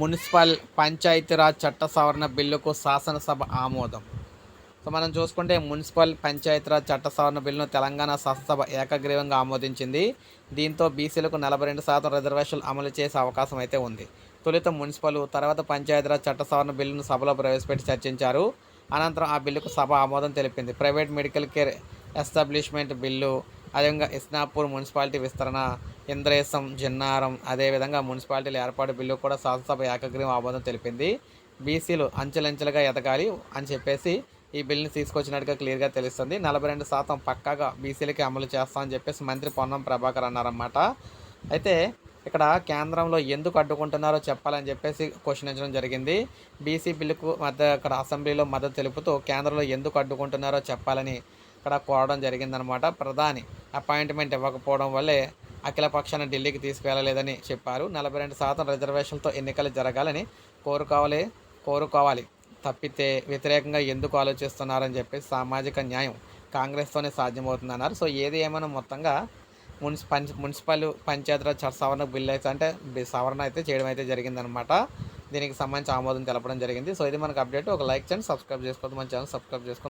Municipal Panchayati Raj చట్ట సవరణ బిల్లుకు శాసనసభ ఆమోదం. సో మనం చూసుకుంటే మున్సిపల్ పంచాయతీరాజ్ చట్ట సవరణ బిల్లును తెలంగాణ శాసనసభ ఏకగ్రీవంగా ఆమోదించింది. దీంతో బీసీలకు నలభై రెండు శాతం రిజర్వేషన్లు అమలు చేసే అవకాశం అయితే ఉంది. తొలుత మున్సిపల్ తర్వాత పంచాయతీరాజ్ చట్ట సవరణ బిల్లును సభలో ప్రవేశపెట్టి చర్చించారు. అనంతరం ఆ బిల్లుకు సభ ఆమోదం తెలిపింది. Private medical care establishment bill అదేవిధంగా ఇస్నాపూర్ మున్సిపాలిటీ విస్తరణ ఇంద్రేశం జిన్నారం అదేవిధంగా మున్సిపాలిటీల ఏర్పాటు బిల్లు కూడా శాసనసభ ఏకగ్రీవం ఆమోదం తెలిపింది. బీసీలు అంచెలంచెలుగా ఎదగాలి అని చెప్పేసి ఈ బిల్లుని తీసుకొచ్చినట్టుగా క్లియర్గా తెలుస్తుంది. నలభై రెండు శాతం పక్కాగా బీసీలకి అమలు చేస్తామని చెప్పేసి మంత్రి పొన్నం ప్రభాకర్ అన్నారన్నమాట. అయితే ఇక్కడ కేంద్రంలో ఎందుకు అడ్డుకుంటున్నారో చెప్పాలని చెప్పేసి క్వశ్చనించడం జరిగింది. బీసీ బిల్లుకు మధ్య ఇక్కడ అసెంబ్లీలో మద్దతు తెలుపుతూ కేంద్రంలో ఎందుకు అడ్డుకుంటున్నారో చెప్పాలని ఇక్కడ కోరడం జరిగిందనమాట. ప్రధాని అపాయింట్మెంట్ ఇవ్వకపోవడం వల్లే అఖిల పక్షాన్ని ఢిల్లీకి తీసుకువెళ్ళలేదని చెప్పారు. నలభై రెండు శాతం రిజర్వేషన్లతో ఎన్నికలు జరగాలని కోరుకోవాలి కోరుకోవాలి. తప్పితే వ్యతిరేకంగా ఎందుకు ఆలోచిస్తున్నారని చెప్పేసి సామాజిక న్యాయం కాంగ్రెస్తోనే సాధ్యమవుతుందన్నారు. సో ఏది ఏమైనా మొత్తంగా మున్సి పంచ మున్సిపల్ పంచాయతీరాజ్ సవరణ బిల్ అయితే అంటే సవరణ అయితే చేయడం అయితే జరిగిందనమాట. దీనికి సంబంధించి ఆమోదం తెలపడం జరిగింది. సో ఇది మనకు అప్డేట్. ఒక లైక్ చేయండి సబ్స్క్రైబ్ చేసుకోవద్దు. మన ఛానల్ సబ్స్క్రైబ్ చేసుకోండి.